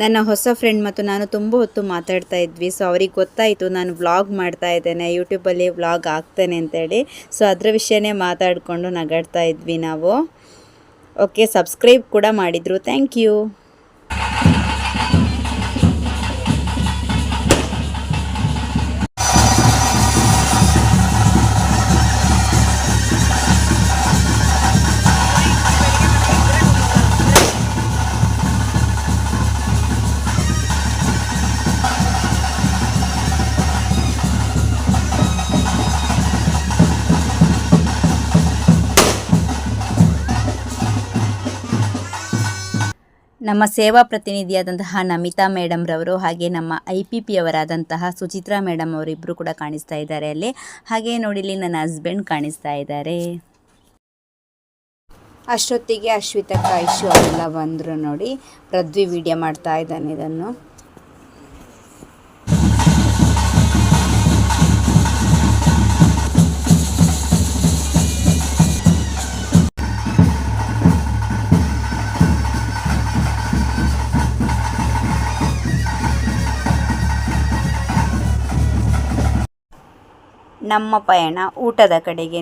ನನ್ನ ಹೊಸ ಫ್ರೆಂಡ್ ಮತ್ತು ನಾನು ತುಂಬ ಹೊತ್ತು ಮಾತಾಡ್ತಾ ಇದ್ವಿ. ಸೊ ಅವ್ರಿಗೆ ಗೊತ್ತಾಯಿತು, ನಾನು ವ್ಲಾಗ್ ಮಾಡ್ತಾ ಇದ್ದೇನೆ ಯೂಟ್ಯೂಬಲ್ಲಿ ವ್ಲಾಗ್ ಆಗ್ತೇನೆ ಅಂತೇಳಿ ಸೊ ಅದರ ವಿಷಯನೇ ಮಾತಾಡಿಕೊಂಡು ನಗಾಡ್ತಾ ಇದ್ವಿ ನಾವು. ಓಕೆ ಸಬ್ಸ್ಕ್ರೈಬ್ ಕೂಡ ಮಾಡಿದರು. ಥ್ಯಾಂಕ್ ಯು ನಮ್ಮ ಸೇವಾ ಪ್ರತಿನಿಧಿಯಾದಂತಹ ನಮಿತಾ ಮೇಡಮ್ ರವರು ಹಾಗೆ ನಮ್ಮ ಐ ಪಿ ಪಿ ಅವರಾದಂತಹ ಸುಚಿತ್ರಾ ಮೇಡಮ್ ಅವರಿಬ್ಬರು ಕೂಡ ಕಾಣಿಸ್ತಾ ಇದ್ದಾರೆ ಅಲ್ಲಿ. ಹಾಗೆ ನೋಡಿ ಇಲ್ಲಿ ನನ್ನ ಹಸ್ಬೆಂಡ್ ಕಾಣಿಸ್ತಾ ಇದ್ದಾರೆ. ಅಷ್ಟೊತ್ತಿಗೆ ಅಶ್ವಿತಕ್ಕ ಇಶ್ಯೂ ಅವರೆಲ್ಲ ಬಂದರು ನೋಡಿ. ಪ್ರದ್ವಿ ವಿಡಿಯೋ ಮಾಡ್ತಾ ಇದ್ದಾನೆ ಇದನ್ನು. ನಮ್ಮ ಪಯಣ ಊಟದ ಕಡೆಗೆ.